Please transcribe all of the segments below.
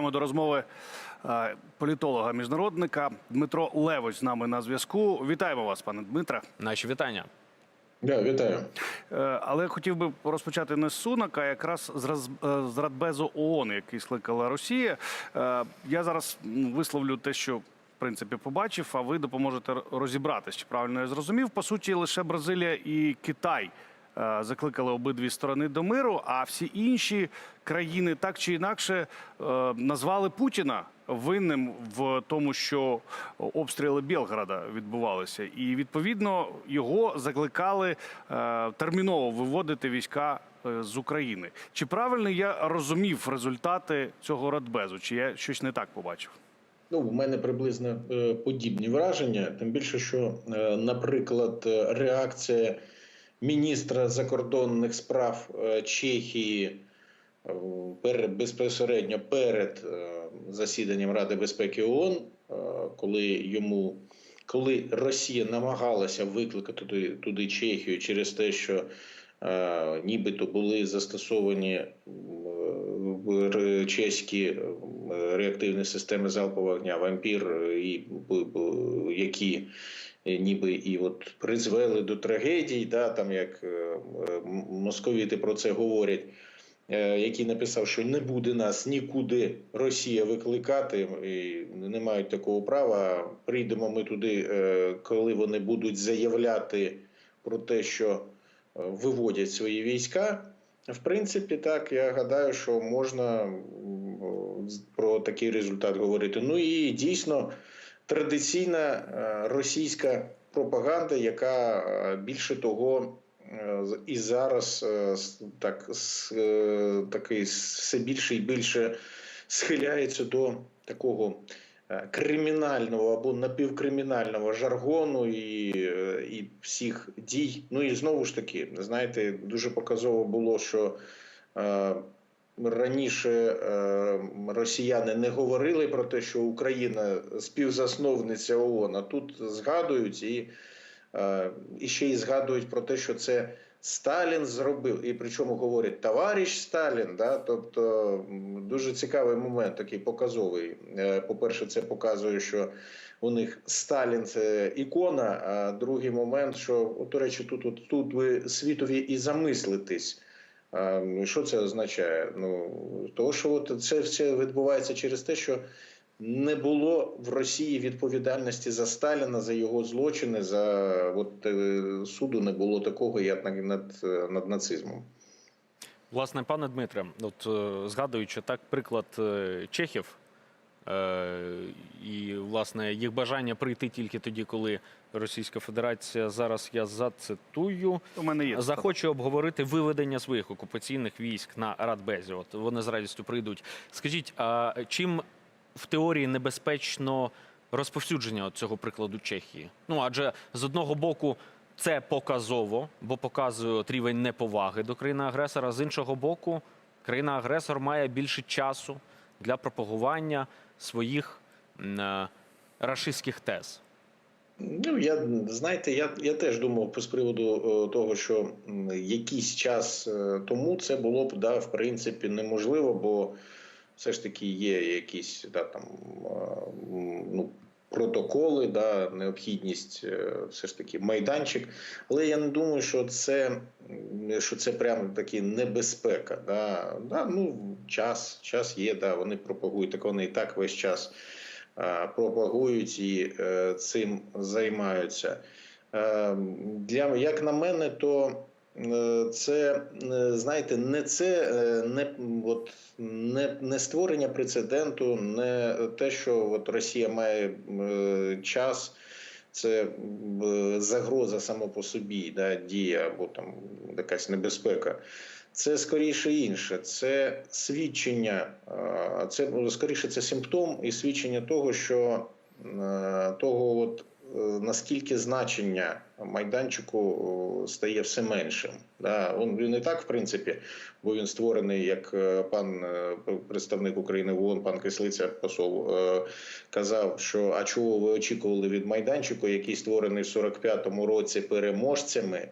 Ми До розмови е, політолога міжнародника Дмитро Левось з нами на зв'язку. Вітаємо вас, пане Дмитре. Наші вітання. Да, вітаю. Е, Але хотів би розпочати не з Сунака, а якраз з е, з Радбезу ООН, який скликала Росія. Я зараз висловлю те, що в принципі побачив, а ви допоможете розібратись, чи правильно я зрозумів. По суті, лише Бразилія і Китай закликали обидві сторони до миру, а всі інші країни так чи інакше е, назвали Путіна винним в тому, що обстріли Білграда відбувалися, і відповідно його закликали е, терміново виводити війська е, з України. Чи правильно я розумів результати цього радбезу? Чи я щось не так побачив? Ну, в мене приблизно е, подібні враження. Тим більше, що, е, наприклад, е, реакція міністра закордонних справ е, Чехії е, безпосередньо перед е, засіданням Ради безпеки ООН, коли йому коли Росія намагалася викликати туди, туди Чехію через те, що е, нібито були застосовані чеські реактивні системи залпового огня вампір, і які ніби і от призвели до трагедій, да, там як е, е, московіти про це говорять. е, Який написав, що не буде нас нікуди Росія викликати, і не мають такого права. Прийдемо ми туди, е, коли вони будуть заявляти про те, що е, виводять свої війська. В принципі, так я гадаю, що можна про такий результат говорити. Ну і дійсно традиційна е, російська пропаганда, яка е, більше того. е, І зараз так такий все більше і більше схиляється до такого кримінального або напівкримінального жаргону і, і всіх дій. Ну і знову ж таки, знаєте, дуже показово було, що раніше е, росіяни не говорили про те, що Україна співзасновниця ООН, а тут згадують і, е, і ще й згадують про те, що це. Сталін зробив, і причому говорять товариш Сталін. Да? Тобто дуже цікавий момент, такий показовий. Е, По-перше, це показує, що у них Сталін це ікона. А другий момент, що от, до речі, тут, от, тут ви світові і замислитесь. А, Що це означає? Ну того, що от це все відбувається через те, що не було в Росії відповідальності за Сталіна, за його злочини, за от, е, суду не було такого, як над, над, нацизмом. Власне, пане Дмитре, от е, згадуючи так приклад е, чехів і власне їх бажання прийти тільки тоді, коли Російська Федерація зараз я зацитую. У мене є Захоче обговорити виведення своїх окупаційних військ на Радбезі. От вони з радістю прийдуть. Скажіть, а чим в теорії небезпечно розповсюдження цього прикладу Чехії? Ну адже з одного боку. Це показово, бо показує рівень неповаги до країни-агресора. З іншого боку, країна-агресор має більше часу для пропагування своїх е, рашистських тез. Ну, я знаєте, я, я теж думав з приводу е, того, що якийсь час е, тому це було б да, в принципі неможливо, бо все ж таки є якісь да, там, ну, протоколи, да, необхідність, е, все ж таки майданчик. Але я не думаю, що це, що це прямо таки небезпека. Да. Да, ну, час, час є, да, вони пропагують, так вони і так весь час е, пропагують і е, цим займаються. Е, Для як на мене, то це е, знаєте, не це е, не от не, не створення прецеденту, не те, що от Росія має е, час. Це е, загроза само по собі, да, дія або там якась небезпека. Це скоріше інше. Це свідчення, е, це скоріше це симптом і свідчення того, що е, того, от е, наскільки значення майданчику стає все меншим. Да, він, і так, в принципі, бо він створений як е, пан е, представник України в ООН, пан Кислиця, посол е, казав, що а чого ви очікували від майданчику, який створений в 45-му році переможцями.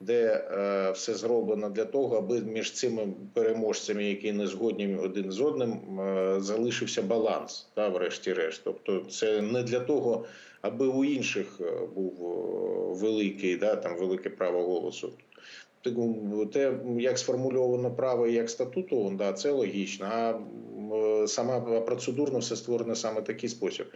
Де е, все зроблено для того, аби між цими переможцями, які не згодні один з одним, е, залишився баланс, та, врешті-решт. Тобто, це не для того, аби у інших е, був е, великий, да, там велике право голосу. Те, як сформульовано право і як статуту, да, це логічно. А сама процедурно все створено саме такий спосіб.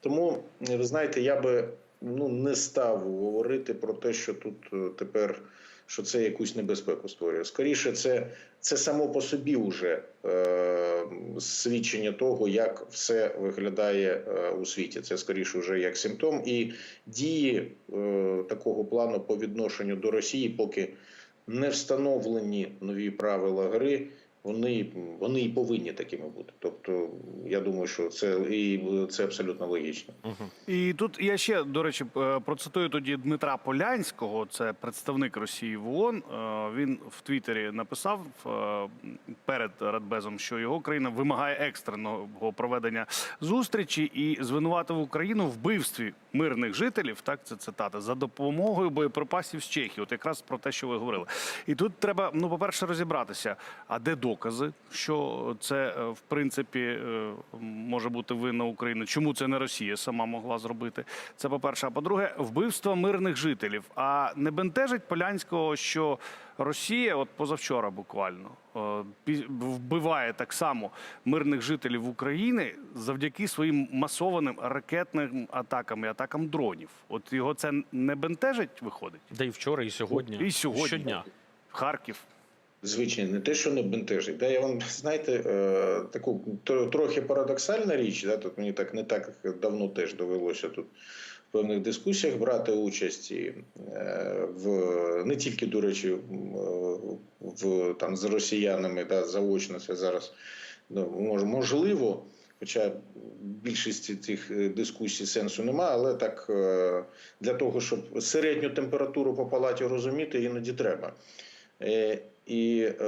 Тому, ви знаєте, я би ну, не став говорити про те, що тут е, тепер що це якусь небезпеку створює. Скоріше, це, це само по собі вже е, свідчення того, як все виглядає е, у світі. Це скоріше вже як симптом. І дії е, такого плану по відношенню до Росії, поки не встановлені нові правила гри. Вони, вони і повинні такими бути. Тобто, я думаю, що це і це абсолютно логічно. Мгм. І тут я ще, до речі, е, процитую тоді Дмитра Полянського, це представник Росії в ООН. Е, Він в Твіттері написав е, перед Радбезом, що його країна вимагає екстреного проведення зустрічі і звинуватив Україну в вбивстві мирних жителів. Так, це цитата за допомогою боєприпасів з Чехії. От якраз про те, що ви говорили. І тут треба, ну, по-перше, розібратися, а де докази, що це е, в принципі е, може бути винна Україна. Чому це не Росія сама могла зробити? Це по-перше. А по-друге, вбивство мирних жителів. А не бентежить Полянського, що Росія, от позавчора буквально, е, вбиває так само мирних жителів України завдяки своїм масованим ракетним атакам і атакам дронів. От його це не бентежить, виходить? Да і вчора, і сьогодні. І сьогодні. Щодня. Харків. Звичайно, не те, що не бентежить. Да, я вам знаєте, е, таку трохи парадоксальна річ. Да, тут мені так не так давно теж довелося тут в певних дискусіях брати участь е, в не тільки, до речі, в там з росіянами, да, заочно це зараз ну, можливо. Хоча більшості цих е, дискусій сенсу немає, але так для того, щоб середню температуру по палаті розуміти, іноді треба. І, е,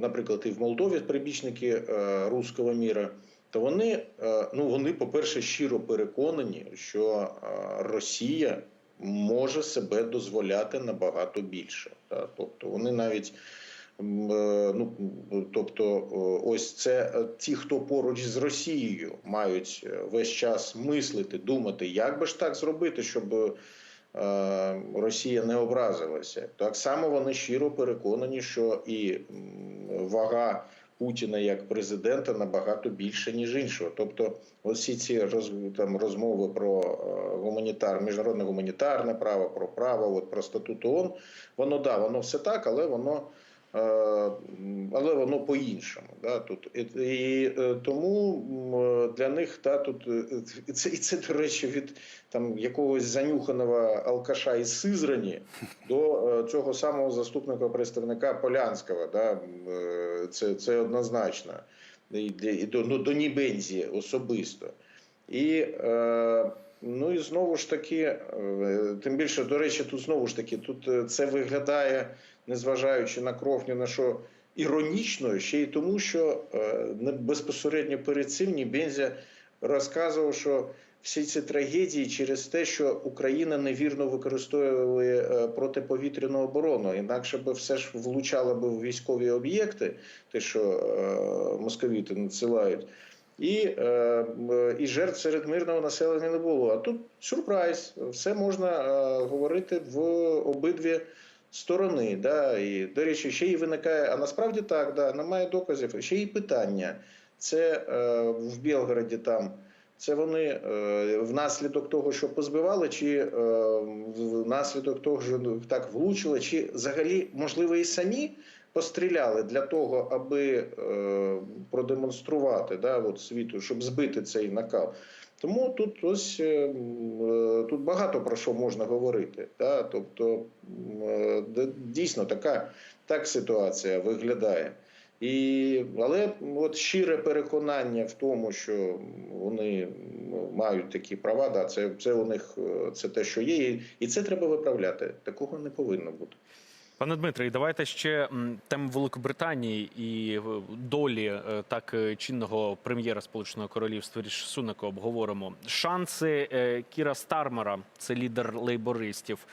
наприклад, і в Молдові прибічники е, руського міра, то вони, е, ну вони, по-перше, щиро переконані, що Росія може себе дозволяти набагато більше. Тобто вони навіть. Ну, тобто, ось це ті, хто поруч з Росією мають весь час мислити, думати, як би ж так зробити, щоб Росія не образилася. Так само вони щиро переконані, що і вага Путіна як президента набагато більше, ніж іншого. Тобто, усі ці роз, там, розмови про е, гуманітар, міжнародне гуманітарне право, про право, от, про статут ООН, воно да, воно все так, але воно. Е, Але воно по-іншому. Да, тут. І, е, тому е, для них та, тут, і це, і це, до речі, від там, якогось занюханого алкаша із Сизрані до цього самого заступника представника Полянського. Да, це, це однозначно. І, і до, ну, до Нібензі особисто. І, е, ну, і знову ж таки, тим більше, до речі, тут знову ж таки, тут це виглядає, незважаючи на кров, ні на що іронічно, ще й тому, що е, безпосередньо перед цим Нібензя розказував, що всі ці трагедії через те, що Україна невірно використовує е, протиповітряну оборону, інакше би все ж влучало би в військові об'єкти, те, що е, московіти надсилають. І, і жертв серед мирного населення не було. А тут сюрприз, все можна говорити в обидві сторони. Да? І, до речі, ще й виникає, а насправді так, да, немає доказів. Ще й питання. Це е, в Білгороді там. Це вони е, внаслідок того, що позбивали, чи е, внаслідок того, що так влучили, чи взагалі, можливо, і самі постріляли для того, аби е, продемонструвати да, от світу, щоб збити цей накал. Тому тут ось е, е, тут багато про що можна говорити. Да? Тобто е, дійсно така так ситуація виглядає. І, але от щире переконання в тому, що вони мають такі права, да, це, це у них це те, що є, і це треба виправляти. Такого не повинно бути. Пане Дмитре, давайте ще тему Великобританії і е, долі е, так е, чинного прем'єра Сполученого Королівства Ріш Сунака обговоримо. Шанси Кіра Стармера, це лідер лейбористів,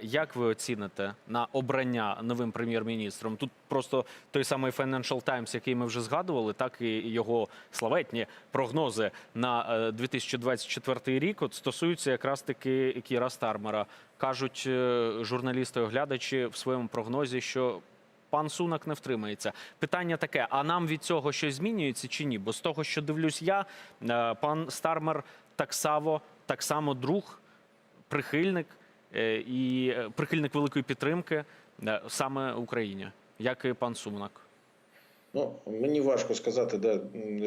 Як ви оціните на обрання новим прем'єр-міністром? Тут просто той самий Financial Times, який ми вже згадували, так і його славетні прогнози на е, 2024 рік от стосуються якраз таки Кіра Стармера. Кажуть е, журналісти, оглядачі в своєму прогнозі, що пан Сунак не втримається. Питання таке: а нам від цього щось змінюється чи ні? Бо з того, що дивлюсь я, е, пан Стармер так само, так само друг, прихильник е, і е, прихильник великої підтримки е, саме Україні, як і пан Сунак. Ну, мені важко сказати, да,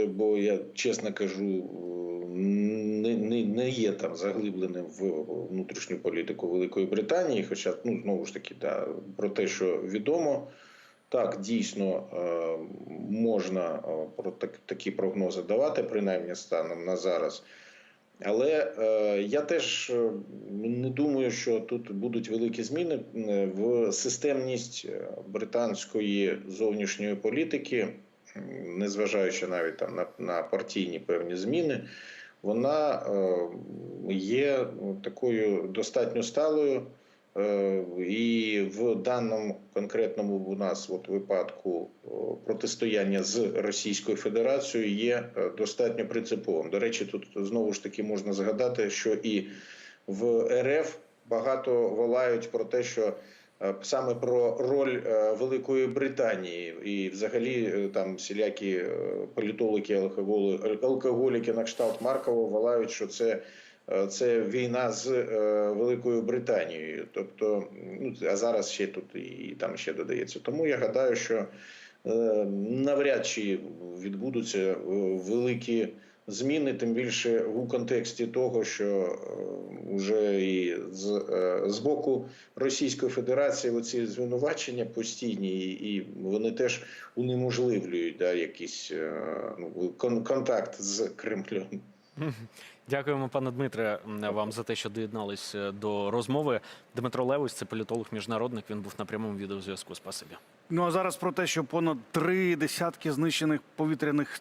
бо я чесно кажу, не, не, не є там заглибленим в внутрішню політику Великої Британії. Хоча, ну знову ж таки, да, про те, що відомо, так дійсно е, можна е, про так, такі прогнози давати, принаймні станом на зараз. Але е, я теж е, не думаю, що тут будуть великі зміни е, в системність е, британської зовнішньої політики, незважаючи навіть там на, на партійні певні зміни, вона е, є такою достатньо сталою. Е, І в даному конкретному у нас от випадку протистояння з Російською Федерацією є е, достатньо принциповим. До речі, тут знову ж таки можна згадати, що і в РФ багато волають про те, що е, саме про роль е, Великої Британії і взагалі е, там всілякі е, політологи, алкоголіки на кшталт Маркова волають, що це Е, це війна з е, Великою Британією. Тобто, ну а зараз ще тут і там ще додається. Тому я гадаю, що е, навряд чи відбудуться е, великі зміни, тим більше у контексті того, що вже і з, е, з боку Російської Федерації оці звинувачення постійні, і, вони теж унеможливлюють да, якийсь е, ну, контакт з Кремлем. Дякуємо, пане Дмитре, вам за те, що доєднались е, до розмови. Дмитро Левось, це політолог міжнародник. Він був на прямому відеозв'язку. Спасибі. Ну а зараз про те, що понад три десятки знищених повітряних